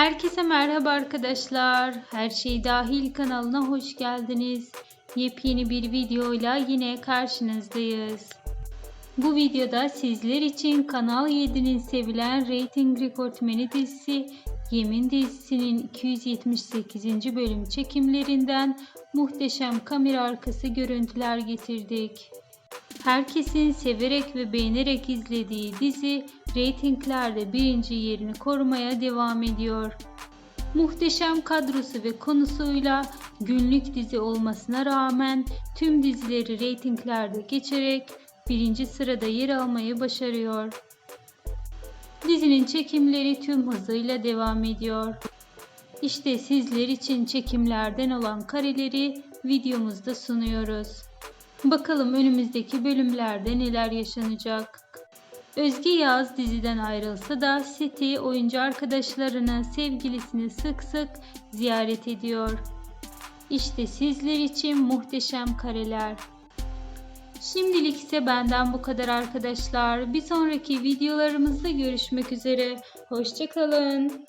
Herkese merhaba arkadaşlar. Her şey dahil kanalına hoş geldiniz. Yepyeni bir videoyla yine karşınızdayız. Bu videoda sizler için Kanal 7'nin sevilen reyting rekortmeni dizisi Yemin dizisinin 278. bölüm çekimlerinden muhteşem kamera arkası görüntüler getirdik. Herkesin severek ve beğenerek izlediği dizi reytinglerde birinci yerini korumaya devam ediyor. Muhteşem kadrosu ve konusuyla günlük dizi olmasına rağmen tüm dizileri reytinglerde geçerek birinci sırada yer almayı başarıyor. Dizinin çekimleri tüm hızıyla devam ediyor. İşte sizler için çekimlerden olan kareleri videomuzda sunuyoruz. Bakalım önümüzdeki bölümlerde neler yaşanacak. Özge Yağız diziden ayrılsa da seti oyuncu arkadaşlarını, sevgilisini sık sık ziyaret ediyor. İşte sizler için muhteşem kareler. Şimdilik ise benden bu kadar arkadaşlar. Bir sonraki videolarımızda görüşmek üzere. Hoşçakalın.